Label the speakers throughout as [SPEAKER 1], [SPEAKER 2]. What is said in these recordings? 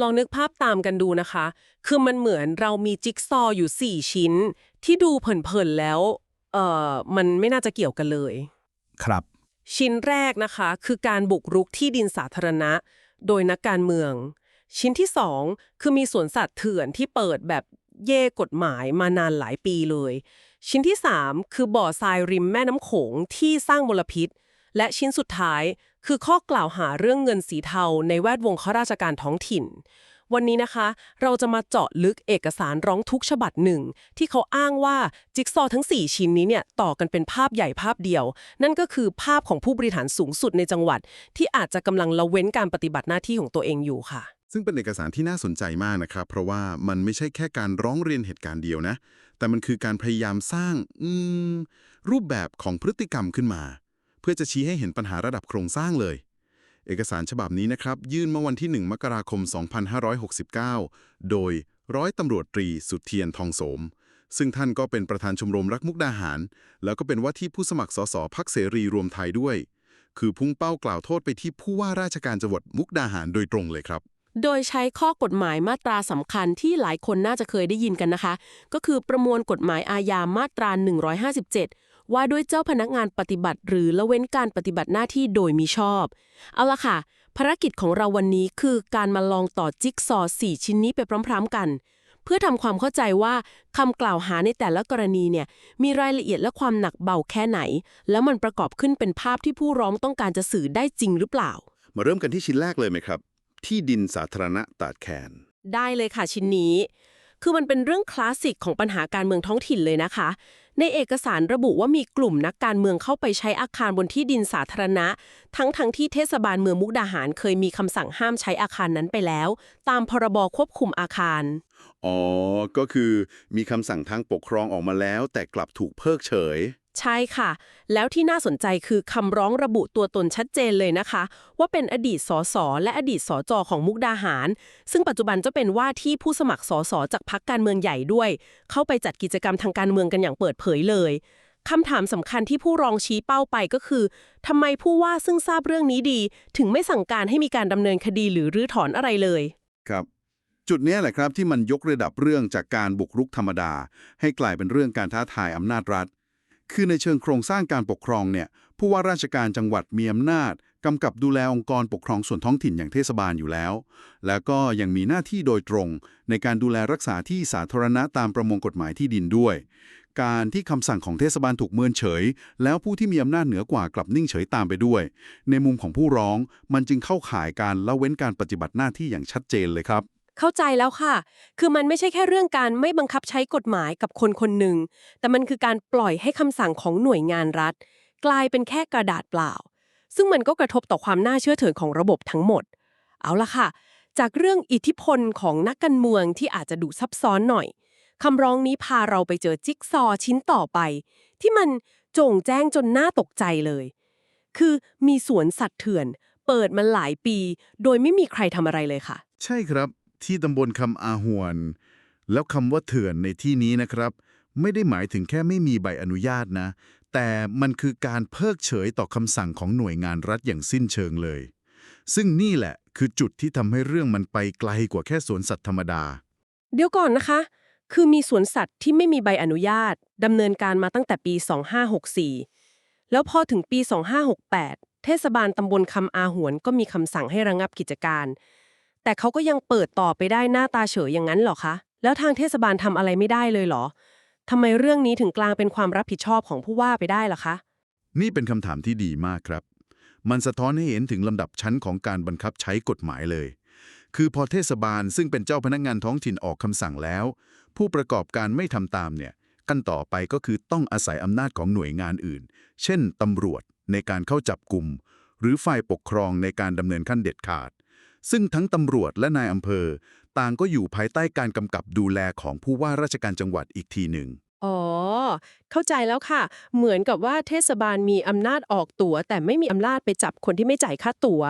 [SPEAKER 1] ลองนึกภาพตามกันดูนะคะ คือมันเหมือนเรามีจิ๊กซอว์อยู่ 4 ชิ้น ที่ดูเผินๆแล้ว เอ่อ มันไม่น่าจะเกี่ยวกันเลย
[SPEAKER 2] ครับ
[SPEAKER 1] ชิ้นแรกนะคะ คือการบุกรุกที่ดินสาธารณะ โดยนักการเมือง ชิ้นที่ 2 คือมีสวนสัตว์เถื่อนที่เปิดแบบเย่กฎหมายมานานหลายปีเลย ชิ้นที่ 3 คือบ่อทรายริมแม่น้ำโขงที่สร้างมลพิษ และชิ้นสุดท้ายคือข้อกล่าวหาเรื่องเงินสีเทาในแวดวงข้าราชการท้องถิ่น วันนี้นะคะ เราจะมาเจาะลึกเอกสารร้องทุกข์ฉบับหนึ่ง ที่เขาอ้างว่าจิ๊กซอว์ทั้ง 4 ชิ้นนี้เนี่ยต่อกันเป็นภาพใหญ่ภาพเดียว นั่นก็คือภาพของผู้บริหารสูงสุดในจังหวัด ที่อาจจะกำลังละเว้นการปฏิบัติหน้าที่ของตัวเองอยู่ค่ะ
[SPEAKER 3] ซึ่งเป็นเอกสารที่น่าสนใจมากนะครับ เพราะว่ามันไม่ใช่แค่การร้องเรียนเหตุการณ์เดียวนะ แต่มันคือการพยายามสร้างอืรูปแบบของพฤติกรรมขึ้นมา เพื่อจะชี้ให้เห็นปัญหาระดับโครงสร้างเลย เอกสารฉบับนี้นะครับ ยื่นเมื่อวันที่ 1 มกราคม 2569 โดยร้อยตำรวจตรีสุเทียนทองโสม ซึ่งท่านก็เป็นประธานชมรมรักมุกดาหาร แล้วก็เป็นว่าที่ผู้สมัครสสพักเสรีรวมไทยด้วย คือพุ่งเป้ากล่าวโทษไปที่ผู้ว่าราชการจังหวัดมุกดาหารโดยตรงเลยครับ
[SPEAKER 4] โดยใช้ข้อกฎหมายมาตราสำคัญที่หลายคนน่าจะเคยได้ยินกันนะคะ ก็คือประมวลกฎหมายอาญามาตรา 157 ว่าด้วยเจ้าพนักงานปฏิบัติ หรือละเว้นการปฏิบัติหน้าที่โดยมิชอบ เอาละค่ะ ภารกิจของเราวันนี้คือการมาลองต่อจิ๊กซอว์4ชิ้นนี้ไปพร้อม ๆ กัน เพื่อทำความเข้าใจว่าคำกล่าวหาในแต่ละกรณีเนี่ยมีรายละเอียดและความหนักเบาแค่ไหน แล้วมันประกอบขึ้นเป็นภาพที่ผู้ร้องต้องการจะสื่อได้จริงหรือเปล่า
[SPEAKER 3] มาเริ่มกันที่ชิ้นแรกเลยไหมครับ ที่ดินสาธารณะตาดแคน
[SPEAKER 4] ได้เลยค่ะชิ้นนี้ คือมันเป็นเรื่องคลาสสิกของปัญหาการเมืองท้องถิ่นเลยนะคะในเอกสารระบุว่ามีกลุ่มนักการเมืองเข้าไปใช้อาคารบนที่ดินสาธารณะ ทั้งทั้งที่เทศบาลเมืองมุกดาหารเคยมีคำสั่งห้ามใช้อาคารนั้นไปแล้ว ตามพรบควบคุมอาคาร
[SPEAKER 3] อ๋อ ก็คือมีคำสั่งทางปกครองออกมาแล้ว แต่กลับถูกเพิกเฉย
[SPEAKER 4] ใช่ค่ะ แล้วที่น่าสนใจคือคำร้องระบุตัวตนชัดเจนเลยนะคะ ว่าเป็นอดีตสสและอดีตสจของมุกดาหาร ซึ่งปัจจุบันจะเป็นว่าที่ผู้สมัครสสจากพรรคการเมืองใหญ่ด้วย เข้าไปจัดกิจกรรมทางการเมืองกันอย่างเปิดเผยเลยคำถามสำคัญที่ผู้รองชี้เป้าไปก็คือทำไมผู้ว่าซึ่งทราบเรื่องนี้ดี ถึงไม่สั่งการให้มีการดำเนินคดีหรือรื้อถอนอะไรเลย
[SPEAKER 3] ครับจุดนี้แหละครับที่มันยกระดับเรื่องจากการบุกรุกธรรมดา ให้กลายเป็นเรื่องการท้าทายอำนาจรัฐ คือในเชิงโครงสร้างการปกครองเนี่ยผู้ว่าราชการจังหวัดมีอำนาจกำกับดูแลองค์กรปกครองส่วนท้องถิ่นอย่างเทศบาลอยู่แล้ว แล้วก็ยังมีหน้าที่โดยตรง ในการดูแลรักษาที่สาธารณะตามประมวลกฎหมายที่ดินด้วย การที่คำสั่งของเทศบาลถูกเมินเฉย แล้วผู้ที่มีอำนาจเหนือกว่ากลับนิ่งเฉยตามไปด้วย ในมุมของผู้ร้องมันจึงเข้าข่ายการละเว้นการปฏิบัติหน้าที่อย่างชัดเจนเลยครับ
[SPEAKER 4] เข้าใจแล้วค่ะ คือมันไม่ใช่แค่เรื่องการไม่บังคับใช้กฎหมายกับคนคนหนึ่ง แต่มันคือการปล่อยให้คำสั่งของหน่วยงานรัฐ กลายเป็นแค่กระดาษเปล่า ซึ่งมันก็กระทบต่อความน่าเชื่อถือของระบบทั้งหมด เอาละค่ะ จากเรื่องอิทธิพลของนักการเมืองที่อาจจะดูซับซ้อนหน่อยคำร้องนี้พาเราไปเจอจิ๊กซอว์ชิ้นต่อไป ที่มันโจ่งแจ้งจนน่าตกใจเลย คือมีสวนสัตว์เถื่อน เปิดมาหลายปี โดยไม่มีใครทำอะไรเลยค่ะ
[SPEAKER 3] ใช่ครับ ที่ตำบลคำอาหวน แล้วคำว่าเถื่อนในที่นี้นะครับ ไม่ได้หมายถึงแค่ไม่มีใบอนุญาตนะ แต่มันคือการเพิกเฉยต่อคำสั่งของหน่วยงานรัฐอย่างสิ้นเชิงเลย ซึ่งนี่แหละคือจุดที่ทำให้เรื่องมันไปไกลกว่าแค่สวนสัตว์ธรรมดา
[SPEAKER 4] เดี๋ยวก่อนนะคะ คือมีสวนสัตว์ที่ไม่มีใบอนุญาตดำเนินการมาตั้งแต่ปี 2564 แล้วพอถึงปี 2568 เทศบาลตำบลคำอาหวนก็มีคำสั่งให้ระงับกิจการ แต่เขาก็ยังเปิดต่อไปได้หน้าตาเฉยอย่างนั้นหรอคะ แล้วทางเทศบาลทำอะไรไม่ได้เลยเหรอทำไมเรื่องนี้ถึงกลางเป็นความรับผิดชอบของผู้ว่าไปได้ล่ะคะ
[SPEAKER 3] นี่เป็นคำถามที่ดีมากครับ มันสะท้อนให้เห็นถึงลำดับชั้นของการบังคับใช้กฎหมายเลย คือพอเทศบาลซึ่งเป็นเจ้าพนักงานท้องถิ่นออกคำสั่งแล้ว ผู้ประกอบการไม่ทำตามเนี่ยขั้นต่อไปก็คือต้องอาศัยอำนาจของหน่วยงานอื่น เช่นตำรวจในการเข้าจับกลุ่มหรือฝ่ายปกครองในการดำเนินขั้นเด็ดขาด ซึ่งทั้งตำรวจและนายอำเภอ ต่างก็อยู่ภายใต้การกำกับดูแลของผู้ว่าราชการจังหวัดอีกทีหนึ่ง
[SPEAKER 4] อ๋อ เข้าใจแล้วค่ะ เหมือนกับว่าเทศบาลมีอำนาจออกตั๋ว แต่ไม่มีอำนาจไปจับคนที่ไม่จ่ายค่าตั๋ว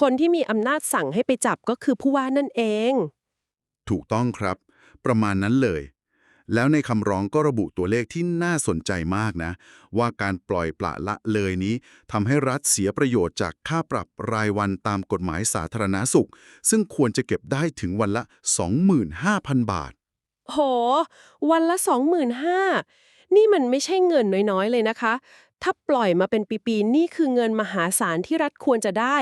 [SPEAKER 4] คนที่มีอำนาจสั่งให้ไปจับก็คือผู้ว่านั่นเอง
[SPEAKER 3] ถูกต้องครับ ประมาณนั้นเลย แล้วในคำร้องก็ระบุตัวเลขที่น่าสนใจมากนะ ว่าการปล่อยปละละเลยนี้ทำให้รัฐเสียประโยชน์จากค่าปรับรายวันตามกฎหมายสาธารณาสุข ซึ่งควรจะเก็บได้ถึงวันละ 25,000 บาท
[SPEAKER 4] โห วันละ 25,000 นี่มันไม่ใช่เงินน้อยๆ เลยนะคะ ถ้าปล่อยมาเป็นปีๆ นี่คือเงินมหาศาลที่รัฐควรจะได้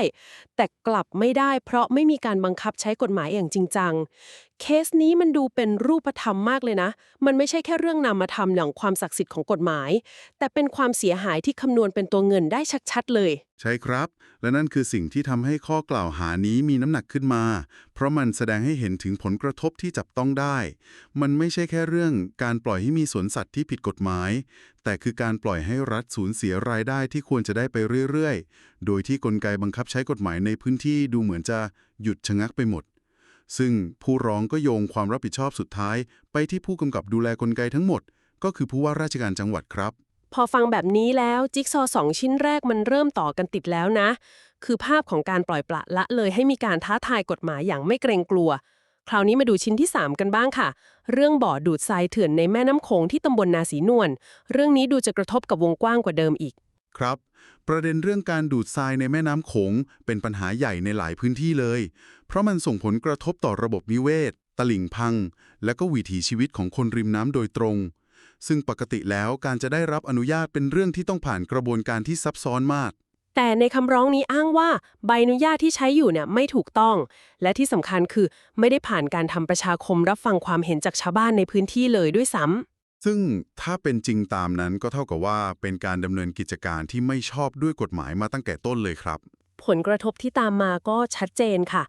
[SPEAKER 4] แต่กลับไม่ได้เพราะไม่มีการบังคับใช้กฎหมายอย่างจริงจังเคสนี้มันดูเป็นรูปธรรมมากเลยนะ มันไม่ใช่แค่เรื่องนามธรรมอย่างความศักดิ์สิทธิ์ของกฎหมาย แต่เป็นความเสียหายที่คำนวณเป็นตัวเงินได้ชัดๆเลย
[SPEAKER 3] ใช่ครับ และนั่นคือสิ่งที่ทำให้ข้อกล่าวหานี้มีน้ำหนักขึ้นมา เพราะมันแสดงให้เห็นถึงผลกระทบที่จับต้องได้ มันไม่ใช่แค่เรื่องการปล่อยให้มีสวนสัตว์ที่ผิดกฎหมาย แต่คือการปล่อยให้รัฐสูญเสียรายได้ที่ควรจะได้ไปเรื่อยๆ โดยที่กลไกบังคับใช้กฎหมายในพื้นที่ดูเหมือนจะหยุดชะงักไปหมด ซึ่งผู้ร้องก็โยงความรับผิดชอบสุดท้าย ไปที่ผู้กำกับดูแลกลไกทั้งหมด ก็คือผู้ว่าราชการจังหวัดครับ
[SPEAKER 4] พอฟังแบบนี้แล้วจิ๊กซอว์สองชิ้นแรกมันเริ่มต่อกันติดแล้วนะ คือภาพของการปล่อยปละละเลยให้มีการท้าทายกฎหมายอย่างไม่เกรงกลัว คราวนี้มาดูชิ้นที่ 3 กันบ้างค่ะ เรื่องบ่อดูดทรายเถื่อนในแม่น้ำโขงที่ตำบลนาสีนวลเรื่องนี้ดูจะกระทบกับวงกว้างกว่าเดิมอีก
[SPEAKER 3] ครับ ประเด็นเรื่องการดูดทรายในแม่น้ำโขงเป็นปัญหาใหญ่ในหลายพื้นที่เลย เพราะมันส่งผลกระทบต่อระบบนิเวศ ตลิ่งพัง และก็วิถีชีวิตของคนริมน้ำโดยตรง ซึ่งปกติแล้วการจะได้รับอนุญาตเป็นเรื่องที่ต้องผ่านกระบวนการที่ซับซ้อนมาก
[SPEAKER 4] แต่ในคำร้องนี้อ้างว่าใบอนุญาตที่ใช้อยู่เนี่ยไม่ถูกต้อง และที่สำคัญคือไม่ได้ผ่านการทำประชาคมรับฟังความเห็นจากชาวบ้านในพื้นที่เลยด้วยซ้ำ
[SPEAKER 3] ซึ่งถ้าเป็นจริงตามนั้นก็เท่ากับว่าเป็นการดำเนินกิจการที่ไม่ชอบด้วยกฎหมายมาตั้งแต่ต้นเลยครับ
[SPEAKER 4] ผลกระทบที่ตามมาก็ชัดเจนค่ะ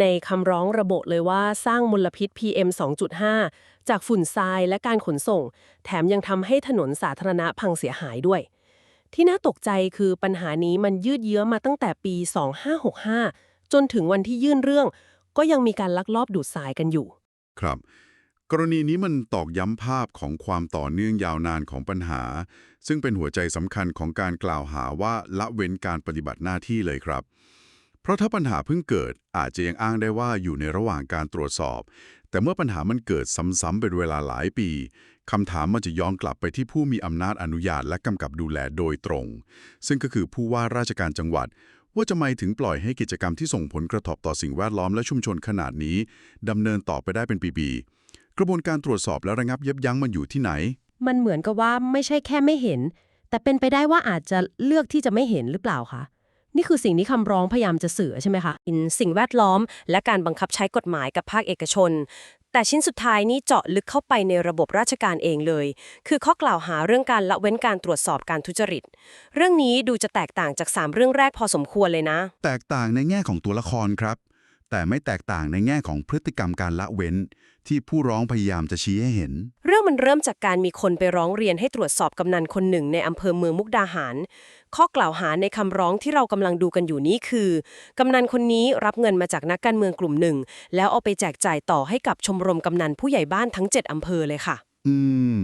[SPEAKER 4] ในคำร้องระบุเลยว่าสร้างมลพิษ PM 2.5 จากฝุ่นทรายและการขนส่ง แถมยังทำให้ถนนสาธารณะพังเสียหายด้วย ที่น่าตกใจคือปัญหานี้มันยืดเยื้อมาตั้งแต่ปี 2565 จนถึงวันที่ยื่นเรื่อง ก็ยังมีการลักลอบดูดทรายกันอยู่
[SPEAKER 3] ครับ กรณีนี้มันตอกย้ำภาพของความต่อเนื่องยาวนานของปัญหา ซึ่งเป็นหัวใจสำคัญของการกล่าวหาว่าละเว้นการปฏิบัติหน้าที่เลยครับ เพราะถ้าปัญหาเพิ่งเกิดอาจจะยังอ้างได้ว่าอยู่ในระหว่างการตรวจสอบ แต่เมื่อปัญหามันเกิดซ้ำๆเป็นเวลาหลายปีคำถามมันจะย้อนกลับไปที่ผู้มีอำนาจอนุญาตและกำกับดูแลโดยตรง ซึ่งก็คือผู้ว่าราชการจังหวัด ว่าจะไม่ถึงปล่อยให้กิจกรรมที่ส่งผลกระทบต่อสิ่งแวดล้อมและชุมชนขนาดนี้ดำเนินต่อไปได้เป็นปีๆ กระบวนการตรวจสอบและระงับยับยั้งมันอยู่ที่ไหน
[SPEAKER 4] มันเหมือนกับว่าไม่ใช่แค่ไม่เห็น แต่เป็นไปได้ว่าอาจจะเลือกที่จะไม่เห็นหรือเปล่าคะนี่คือสิ่งที่คำร้องพยายามจะสื่อใช่ไหมคะอินสิ่งแวดล้อม และการบังคับใช้กฎหมายกับภาคเอกชน แต่ชิ้นสุดท้ายนี้เจาะลึกเข้าไปในระบบราชการเองเลย คือข้อกล่าวหาเรื่องการละเว้นการตรวจสอบการทุจริต เรื่องนี้ดูจะแตกต่างจาก 3 เรื่องแรกพอสมควรเลยนะ
[SPEAKER 3] แตกต่างในแง่ของตัวละครครับ แต่ไม่แตกต่างในแง่ของพฤติกรรมการละเว้น ที่ผู้ร้องพยายามจะชี้ให้เห็น
[SPEAKER 4] เรื่องมันเริ่มจากการมีคนไปร้องเรียนให้ตรวจสอบกำนันคนหนึ่งในอำเภอเมืองมุกดาหาร ข้อกล่าวหาในคำร้องที่เรากำลังดูกันอยู่นี้คือกำนันคนนี้รับเงินมาจากนักการเมืองกลุ่มหนึ่ง แล้วเอาไปแจกจ่ายต่อให้กับชมรมกำนันผู้ใหญ่บ้านทั้ง 7อำเภอเลยค่ะ
[SPEAKER 3] อืม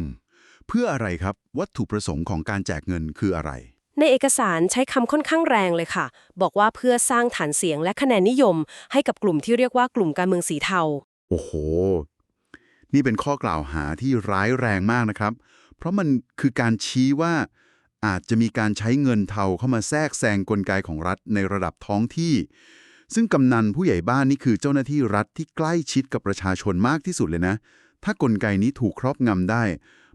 [SPEAKER 3] เพื่ออะไรครับ วัตถุประสงค์ของการแจกเงินคืออะไร
[SPEAKER 4] ในเอกสารใช้คำค่อนข้างแรงเลยค่ะ บอกว่าเพื่อสร้างฐานเสียงและคะแนนนิยม ให้กับกลุ่มที่เรียกว่ากลุ่มการเมืองสีเทา
[SPEAKER 3] โอ้โห นี่เป็นข้อกล่าวหาที่ร้ายแรงมากนะครับ เพราะมันคือการชี้ว่า อาจจะมีการใช้เงินเทาเข้ามาแทรกแซงกลไกของรัฐในระดับท้องที่ ซึ่งกำนันผู้ใหญ่บ้านนี่คือเจ้าหน้าที่รัฐที่ใกล้ชิดกับประชาชนมากที่สุดเลยนะ ถ้ากลไกนี้ถูกครอบงำได้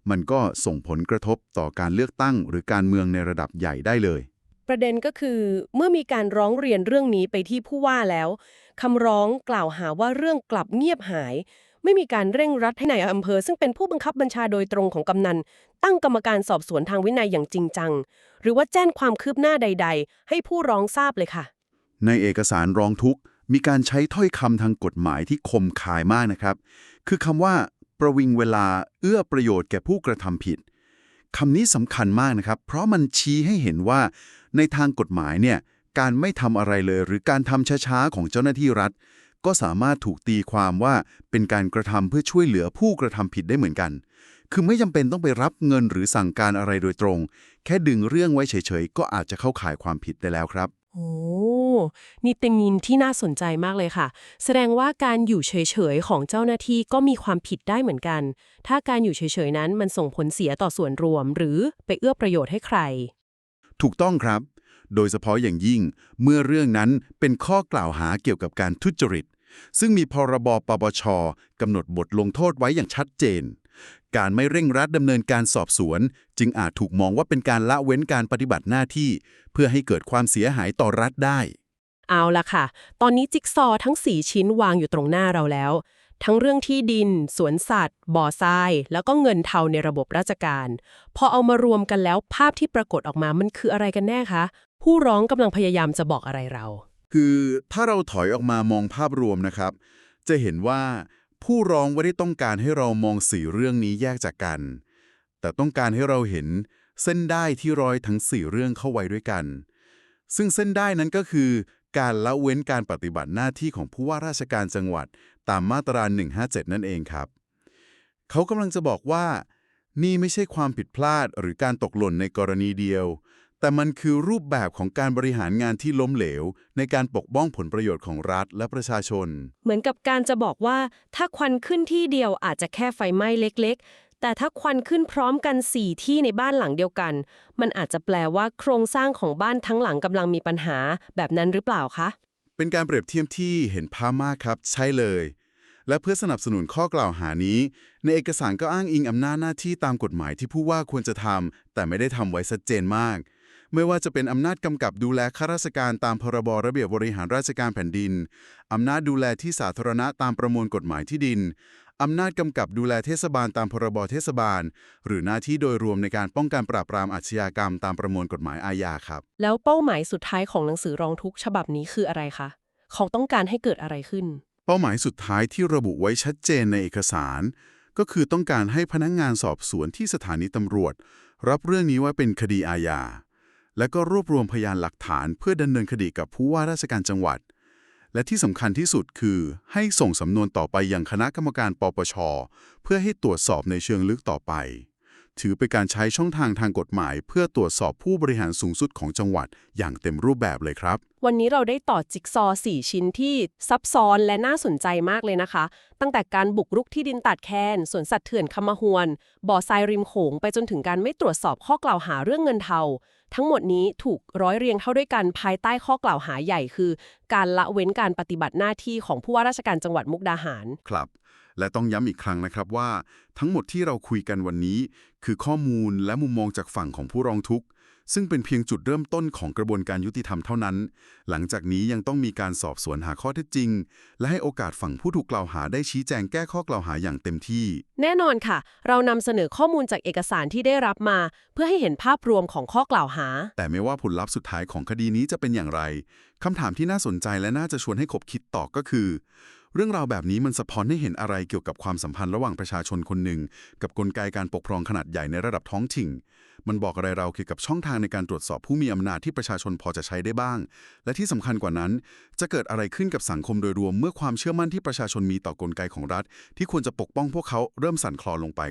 [SPEAKER 3] มันก็ส่งผลกระทบต่อการเลือกตั้ง หรือการเมืองในระดับใหญ่ได้เลย
[SPEAKER 4] ประเด็นก็คือ เมื่อมีการร้องเรียนเรื่องนี้ไปที่ผู้ว่าแล้วคำร้องกล่าวหาว่าเรื่องกลับเงียบหาย ไม่มีการเร่งรัดให้นายอำเภอ ซึ่งเป็นผู้บังคับบัญชาโดยตรงของกำนัน ตั้งกรรมการสอบสวนทางวินัยอย่างจริงจัง หรือว่าแจ้งความคืบหน้าใด ๆ ให้ผู้ร้องทราบเลยค่ะ
[SPEAKER 3] ในเอกสารร้องทุกข์มีการใช้ถ้อยคำทางกฎหมายที่คมคายมากนะครับ คือคำว่า ประวิงเวลาเอื้อประโยชน์แก่ผู้กระทำผิดคำนี้สำคัญมากนะครับ เพราะมันชี้ให้เห็นว่า ในทางกฎหมายเนี่ยการไม่ทำอะไรเลยหรือการทำช้าๆของเจ้าหน้าที่รัฐ ก็สามารถถูกตีความว่าเป็นการกระทำเพื่อช่วยเหลือผู้กระทำผิดได้เหมือนกัน คือไม่จำเป็นต้องไปรับเงินหรือสั่งการอะไรโดยตรง แค่ดึงเรื่องไว้เฉยๆ ก็อาจจะเข้าข่ายความผิดได้แล้วครับ
[SPEAKER 4] โอ้ นี่เป็นยินที่น่าสนใจมากเลยค่ะ แสดงว่าการอยู่เฉยๆ ของเจ้าหน้าที่ก็มีความผิดได้เหมือนกัน ถ้าการอยู่เฉยๆนั้นมันส่งผลเสียต่อส่วนรวม หรือไปเอื้อประโยชน์ให้ใคร
[SPEAKER 3] ถูกต้องครับ โดยเฉพาะอย่างยิ่ง เมื่อเรื่องนั้นเป็นข้อกล่าวหาเกี่ยวกับการทุจริต ซึ่งมีพรบปปชกำหนดบทลงโทษไว้อย่างชัดเจนการไม่เร่งรัดดำเนินการสอบสวน จึงอาจถูกมองว่าเป็นการละเว้นการปฏิบัติหน้าที่ เพื่อให้เกิดความเสียหายต่อรัฐได้
[SPEAKER 4] เอาละค่ะ ตอนนี้จิ๊กซอว์ทั้ง 4 ชิ้นวางอยู่ตรงหน้าเราแล้ว ทั้งเรื่องที่ดิน สวนสัตว์ บ่อทราย แล้วก็เงินเทาในระบบราชการ พอเอามารวมกันแล้วภาพที่ปรากฏออกมามันคืออะไรกันแน่คะ ผู้ร้องกำลังพยายามจะบอกอะไรเรา
[SPEAKER 3] คือถ้าเราถอยออกมามองภาพรวมนะครับ จะเห็นว่าผู้ร้องไม่ได้ต้องการให้เรามองสี่เรื่องนี้แยกจากกัน แต่ต้องการให้เราเห็นเส้นได้ที่ร้อยทั้งสี่เรื่องเข้าไว้ด้วยกัน ซึ่งเส้นได้นั้นก็คือ การละเว้นการปฏิบัติหน้าที่ของผู้ว่าราชการจังหวัดตามมาตรา 157 นั่นเองครับ เขากำลังจะบอกว่า นี่ไม่ใช่ความผิดพลาดหรือการตกหล่นในกรณีเดียว แต่มันคือรูปแบบของการบริหารงานที่ล้มเหลว ในการปกป้องผลประโยชน์ของรัฐและประชาชน
[SPEAKER 4] เหมือนกับการจะบอกว่า ถ้าควันขึ้นที่เดียวอาจจะแค่ไฟไหม้เล็กๆ แต่ถ้าควันขึ้นพร้อมกัน 4 ที่ในบ้านหลังเดียวกัน มันอาจจะแปลว่าโครงสร้างของบ้านทั้งหลังกำลังมีปัญหาแบบนั้นหรือเปล่าคะ
[SPEAKER 3] เป็นการเปรียบเทียบที่เห็นภาพมากครับ ใช่เลย และเพื่อสนับสนุนข้อกล่าวหานี้ ในเอกสารก็อ้างอิงอำนาจหน้าที่ตามกฎหมายที่ผู้ว่าควรจะทำแต่ไม่ได้ทำไว้ชัดเจนมาก ไม่ว่าจะเป็นอำนาจกำกับดูแลข้าราชการตามพรบระเบียบบริหารราชการแผ่นดิน อำนาจดูแลที่สาธารณะตามประมวลกฎหมายที่ดิน อำนาจกำกับดูแลเทศบาลตามพรบเทศบาล หรือหน้าที่โดยรวมในการป้องกันปราบปรามอาชญากรรมตามประมวลกฎหมายอาญาครับ
[SPEAKER 4] แล้วเป้าหมายสุดท้ายของหนังสือร้องทุกข์ฉบับนี้คืออะไรคะเขาต้องการให้เกิดอะไรขึ้น
[SPEAKER 3] เป้าหมายสุดท้ายที่ระบุไว้ชัดเจนในเอกสาร ก็คือต้องการให้พนักงงานสอบสวนที่สถานีตำรวจ รับเรื่องนี้ว่าเป็นคดีอาญา และก็รวบรวมพยานหลักฐานเพื่อดำเนินคดีกับผู้ว่าราชการจังหวัด และที่สำคัญที่สุดคือ ให้ส่งสำนวนต่อไปยังคณะกรรมการปปช เพื่อให้ตรวจสอบในเชิงลึกต่อไป ถือเป็นการใช้ช่องทางทางกฎหมาย เพื่อตรวจสอบผู้บริหารสูงสุดของจังหวัดอย่างเต็มรูปแบบเลยครับ
[SPEAKER 4] วันนี้เราได้ต่อจิ๊กซอว์4ชิ้นที่ซับซ้อนและน่าสนใจมากเลยนะคะ ตั้งแต่การบุกรุกที่ดินตัดแคนสวนสัตว์เถื่อนคำมะฮวน บ่อทรายริมโขงไปจนถึงการไม่ตรวจสอบข้อกล่าวหาเรื่องเงินเทาทั้งหมดนี้ถูกร้อยเรียงเข้าด้วยกันภายใต้ข้อกล่าวหาใหญ่คือ การละเว้นการปฏิบัติหน้าที่ของผู้ว่าราชการจังหวัดมุกดาหาร
[SPEAKER 3] ครับ และต้องย้ำอีกครั้งนะครับว่า ทั้งหมดที่เราคุยกันวันนี้ คือข้อมูลและมุมมองจากฝั่งของผู้ร้องทุกข์ ซึ่งเป็นเพียงจุดเริ่มต้นของกระบวนการยุติธรรมเท่านั้น หลังจากนี้ยังต้องมีการสอบสวนหาข้อเท็จจริง และให้โอกาสฝั่งผู้ถูกกล่าวหาได้ชี้แจงแก้ข้อกล่าวหาอย่างเต็มที่
[SPEAKER 4] แน่นอนค่ะ เรานำเสนอข้อมูลจากเอกสารที่ได้รับมา เพื่อให้เห็นภาพรวมของข้อกล่าวหา
[SPEAKER 3] แต่ไม่ว่าผลลัพธ์สุดท้ายของคดีนี้จะเป็นอย่างไรคำถามที่น่าสนใจและน่าจะชวนให้คบคิดต่อก็คือ เรื่องราวแบบนี้มันสะท้อนให้เห็นอะไรเกี่ยวกับความสัมพันธ์ระหว่างประชาชนคนหนึ่ง กับกลไกการปกครองขนาดใหญ่ในระดับท้องถิ่น มันบอกอะไรเราเกี่ยวกับช่องทางในการตรวจสอบผู้มีอำนาจที่ประชาชนพอจะใช้ได้บ้าง และที่สำคัญกว่านั้น จะเกิดอะไรขึ้นกับสังคมโดยรวมเมื่อความเชื่อมั่นที่ประชาชนมีต่อกลไกของรัฐ ที่ควรจะปกป้องพวกเขาเริ่มสั่นคลอนลงไป